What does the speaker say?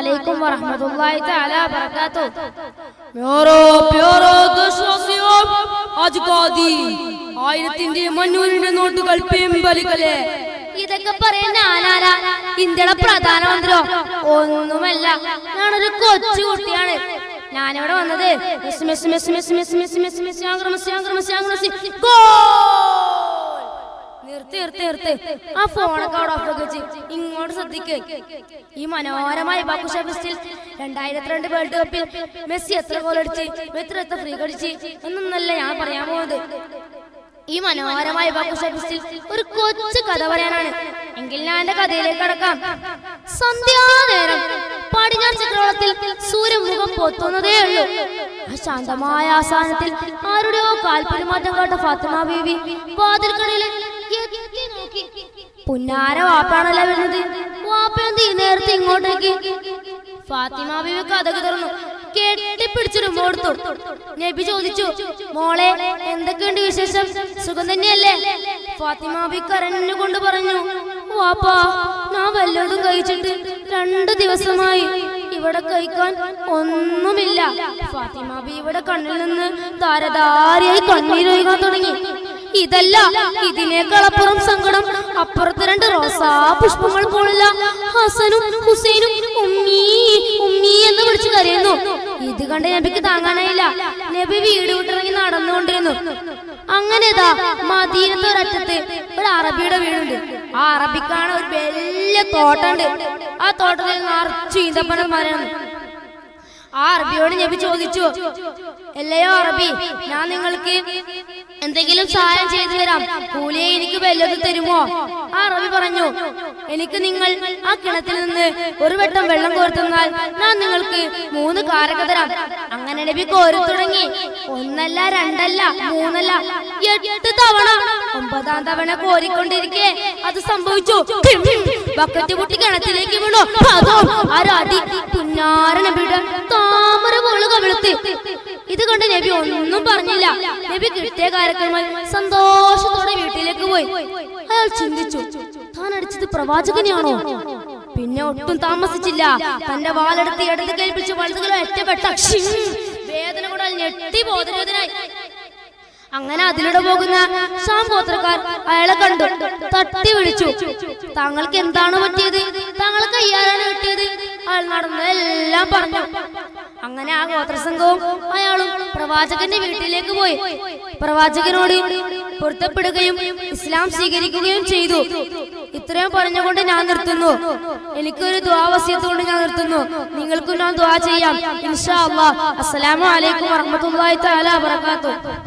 അലൈക്കും വറഹമത്തുള്ളാഹി തആല ബറകാത്തു മ്യോറോ പ്യോറോ ദുശ്വസിയോ അജ് ഖാദി ആയിരത്തിന്റെ മഞ്ഞൂരിന്റെ നോട്ടുകൾ പിൻവലിക്കലേ ഇതൊക്കെ പറയാൻ ഞാനാരാ ഇന്ത്യയുടെ പ്രധാനമന്ത്രിയോ ഒന്നുമല്ല ഞാനൊരു കൊച്ചു കുട്ടിയാണ് ഞാനിവിടെ വന്നത് miss miss miss miss miss miss miss miss ആക്രമിച്ച് ആക്രമിച്ച് ആക്രമിച്ച് ഗോൾ നിർത്തി നിർത്തി ആ ഫോണൊക്കെ അവിടെ ഓഫ് വെച്ച് ഇങ്ങോട്ട് ശ്രദ്ധിക്ക്. ഈ മനോഹരമായ ബാക്കുഷ രണ്ടായിരത്തി രണ്ട് വേൾഡ് കപ്പിൽ മെസ്സി എത്ര ഗോൾ അടിച്ച് എത്ര എത്ര ഫ്രീ കടിച്ച് എന്നൊന്നല്ല ഞാൻ പറയാൻ പോകുന്നത്. ഈ മനോഹരമായ ബാക്കുഷ ഒരു കൊച്ചു കഥ പറയാനാണ്. എങ്കിൽ ഞാൻ എന്റെ കഥയിലേക്ക് കടക്കാം. സന്ധ്യാനേരം പടിഞ്ഞാറ് ചക്രവാളത്തിൽ സൂര്യമുഖം പൊത്തുന്നതേ ഉള്ളൂ. ആ ശാന്തമായ ആസാനത്തിൽ ആരുടെയോ കാൽപ്പര്യമാറ്റം കേട്ട ഫാത്തിമ ബീവി വാതിൽക്കടയിൽ പുന്നാര വാപ്പാണല്ലോ വരുന്നത്. വാപ്പയെന്ത് നേരത്തെ ഇങ്ങോട്ടേക്ക്? ഫാത്തിമ ബീവി കഥക തുറന്നു. കെട്ടിപ്പിടിച്ചിരുമ്പോ കൊടുത്തു നബി ചോദിച്ചു മോളെ എന്തൊക്കെയുണ്ട് വിശേഷം? സുഖം തന്നെയല്ലേ? ഫാത്തിമ ബി കരഞ്ഞു കൊണ്ട് പറഞ്ഞു വാപ്പാ ഞാൻ വല്ലതും കഴിച്ചിട്ട് രണ്ട് ദിവസമായി ഇവിടെ കഴിക്കാൻ ഒന്നുമില്ല. ഫാത്തിമ ബി ഇവിടെ കണ്ണിൽ നിന്ന് ധാരധാരയായി കണ്ണീരൊഴുകാൻ തുടങ്ങി. ഇതല്ല ഇതിനേക്കാളപ്പുറം സങ്കടം അപ്പുറത്ത് രണ്ട് റോസാ പുഷ്പങ്ങൾ പോലുള്ള ഹസനും ഹുസൈനും ഉമ്മീ ഉമ്മീ എന്ന് വിളിച്ചു കരയുന്നു. ഇത് കണ്ട് നബിക്ക് താങ്ങാനായില്ല. നബി വീട് വിട്ടിറങ്ങി നടന്നുകൊണ്ടിരുന്നു. അങ്ങനെതാ മദീനത്തെ ഒരറ്റത്ത് ഒരു അറബിയുടെ വീടുണ്ട്. ആ അറബിക്കാണ് ഒരു വലിയ തോട്ടമുണ്ട്. ആ തോട്ടത്തിൽ നിറച്ചു ഈന്തപ്പനം മരണം ആ അറബിയോട് നബി ചോദിച്ചു എല്ലയോ അറബി ഞാൻ നിങ്ങൾക്ക് എന്തെങ്കിലും സഹായം ചെയ്തു തരാം. കൂലിയെ എനിക്ക് വല്ലത് തരുമോ? ആ റവി പറഞ്ഞു എനിക്ക് നിങ്ങൾ ആ കിണറ്റിൽ നിന്ന് ഒരു വട്ടം വെള്ളം കോർത്തുന്നാൽ ഞാൻ നിങ്ങൾക്ക് മൂന്ന് കാരൊക്കെ തരാം. അങ്ങനെ നബി കോരി തുടങ്ങി. ഒന്നല്ല രണ്ടല്ല മൂന്നല്ല എട്ട് തവണ ഒമ്പതാം തവണ കോരിക്കൊണ്ടിരിക്കെ അത് സംഭവിച്ചു. ബക്കറ്റ് പൊട്ടി കിണറ്റിലേക്ക് വീണു. അതോ പുന്നാര നബിയുടെ താമര പോൾ കവിളത്ത് ഇത് കണ്ട് നബി ഒന്നും പറഞ്ഞില്ല. നബി കിട്ടിയ കാര്യക്രമം സന്തോഷത്തോടെ വീട്ടിലേക്ക് പോയി. അയാൾ ചിന്തിച്ചു താൻ അടിച്ചത് പ്രവാചകനെയാണോ? പിന്നെ ഒട്ടും താമസിച്ചില്ല. തന്റെ വാലെടുത്ത് ഇടത് കേൾപ്പിച്ച് ഷിം. വേദന അയാൾ അങ്ങനെ അതിലൂടെ പോകുന്ന ഷാം ഗോത്രക്കാർ അയാളെ കണ്ടു തട്ടി വിളിച്ചു താങ്കൾക്ക് എന്താണ് പറ്റിയത്? താങ്കൾ കയ്യാലാണ് കിട്ടിയത്? അയാൾ നടന്നതെല്ലാം പറഞ്ഞു. അങ്ങനെ ആ ഗോത്രസംഘവും അയാളും പ്രവാചകന്റെ വീട്ടിലേക്ക് പോയി. പ്രവാചകനോട് പൊരുത്തപ്പെടുകയും ഇസ്ലാം സ്വീകരിക്കുകയും ചെയ്തു. ഇത്രയും പറഞ്ഞുകൊണ്ട് ഞാൻ നിർത്തുന്നു. എനിക്കൊരു ദ്വാവസ്യത്തോട് ഞാൻ നിർത്തുന്നു. നിങ്ങൾക്കും ഞാൻ ദ്വാ ചെയ്യാം. ഇൻഷാ അള്ളാഹ് അസ്സലാമു അലൈക്കും വറഹ്മത്തുള്ളാഹി തആല വബറകാതുഹു.